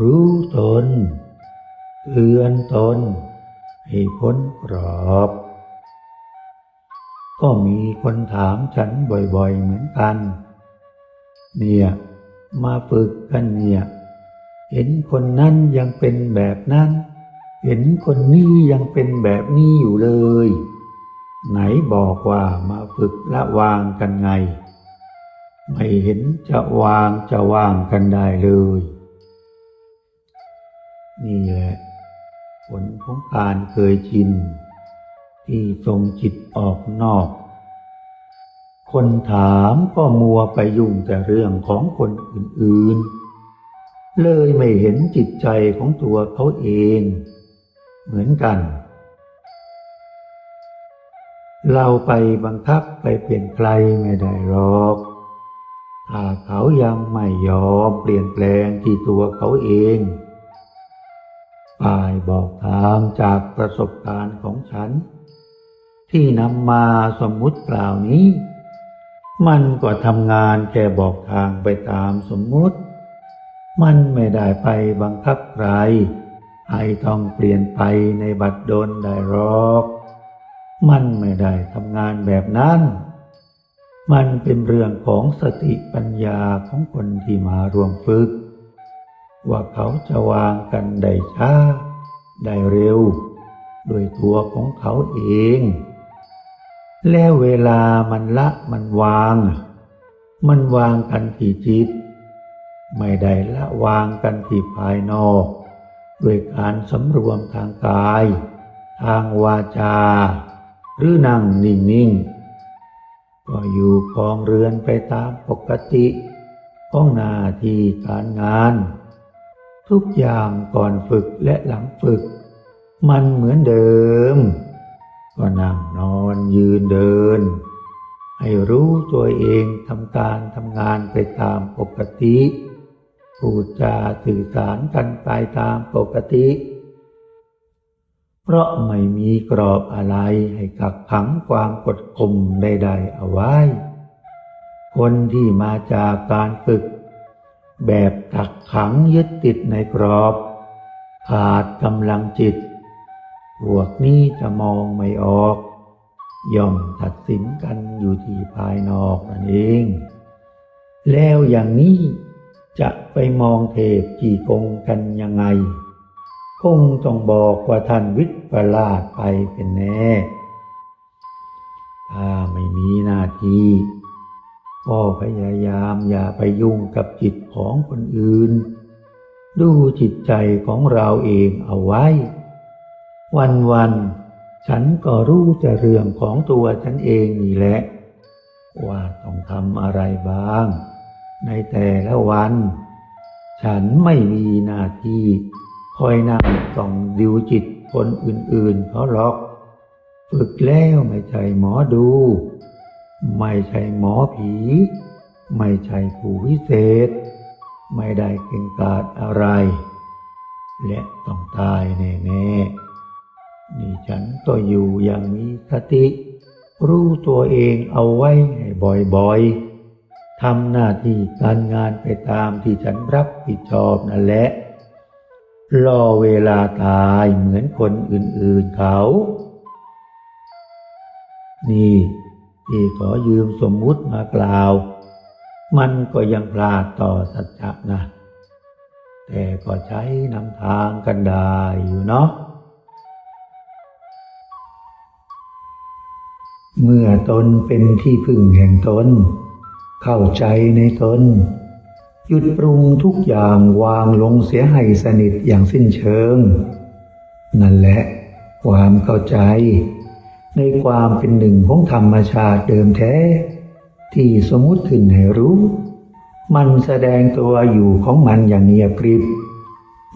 รู้ตนเตือนตนให้พ้นกรอบ ก็มีคนถามฉันบ่อยๆเหมือนกัน เนี่ย มาฝึกกันเนี่ย เห็นคนนั้นยังเป็นแบบนั้น เห็นคนนี้ยังเป็นแบบนี้อยู่เลย ไหนบอกว่ามาฝึกละวางกันไง ไม่เห็นจะวางจะวางกันได้เลย นี่แหละ ผลของการเคยชิน ที่ทรงจิตออกนอก คนถามก็มัวไปยุ่งแต่เรื่องของคนอื่นๆ เลยไม่เห็นจิตใจของตัวเขาเอง เหมือนกัน เราไปบังคับไปเปลี่ยนใครไม่ได้หรอกถ้าเขายังไม่ยอมเปลี่ยนแปลงที่ตัวเขาเอง ฝ่ายบอกทางจากประสบการณ์ของฉัน ที่นำมาสมมุติกล่าวนี้ มันก็ทำงานแค่บอกทางไปตามสมมุติ มันไม่ได้ไปบังคับใครให้ต้องเปลี่ยนไปในบัดดลได้หรอก มันไม่ได้ทำงานแบบนั้น มันเป็นเรื่องของสติปัญญาของคนที่มารวมฝึก ว่าเขาจะวางกันได้ช้า ได้เร็ว โดยตัวของเขาเอง แล้วเวลามันละมันวาง มันวางกันที่จิต ไม่ได้ละวางกันที่ภายนอก ด้วยการสำรวมทางกาย ทางวาจา หรือนั่งนิ่งๆ ก็อยู่คองเรือนไปตามปกติของหน้าที่การงาน ทุกอย่างก่อนฝึกและหลังฝึก มันเหมือนเดิม ก็นั่งนอนยืนเดิน ให้รู้ตัวเองทำการทำงานไปตามปกติพูดจาสื่อสารกันไปตามปกติ เพราะไม่มีกรอบอะไรให้กักขังความกดข่มใดๆเอาไว้ คนที่มาจากการฝึก แบบกักขังยึดติดในกรอบ ขาดกำลังจิต พวกนี้จะมองไม่ออก ย่อมตัดสินกันอยู่ที่ภายนอกนั่นเอง แล้วอย่างนี้จะไปมองเทพจีกงกันยังไง คงต้องบอกว่าท่านวิปลาสไปเป็นแน่ ถ้าไม่มีหน้าที่ ก็พยายามอย่าไปยุ่งกับจิตของคนอื่น ดูจิตใจของเราเองเอาไว้ วันวันๆฉันก็รู้จะเรื่องของตัวฉันเองนี่แหละ ว่าต้องทำอะไรบ้าง ในแต่ละวัน ฉันไม่มีหน้าที่คอยนั่งต้องดิวจิตคนอื่นๆเขาหรอก ฝึกแล้วไม่ใช่หมอดู ไม่ใช่หมอผี ไม่ใช่ผู้วิเศษ ไม่ได้เก่งกาจอะไร และต้องตายแน่ๆนี่ฉันก็อยู่อย่างมีสติ รู้ตัวเองเอาไว้ให้บ่อยๆทำหน้าที่การงานไปตามที่ฉันรับผิดชอบนั่นแหละรอเวลาตายเหมือนคนอื่นๆเขา นี่ ที่ขอยืมสมมุติมากล่าว มันก็ยังพลาดต่อสัจจะนะ แต่ก็ใช้นำทางกันได้อยู่เนาะเมื่อตนเป็นที่พึ่งแห่งตน เข้าใจในตน หยุดปรุงทุกอย่างวางลงเสียให้สนิทอย่างสิ้นเชิง นั่นแหละ ความเข้าใจ ในความเป็นหนึ่งของธรรมชาติเดิมแท้ ที่สมมุติขึ้นให้รู้ มันแสดงตัวอยู่ของมันอย่างเงียบกริบ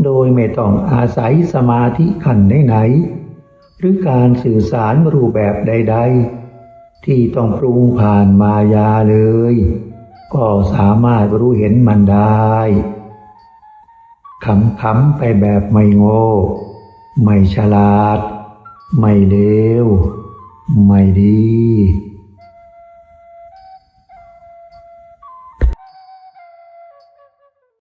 โดยไม่ต้องอาศัยสมาธิขันไหนๆหรือการสื่อสารรูปแบบใด ๆ ที่ต้องปรุงผ่านมายาเลย ก็สามารถรู้เห็นมันได้ขำๆไปแบบไม่โง่ ไม่ฉลาด ไม่เลว ไม่ดี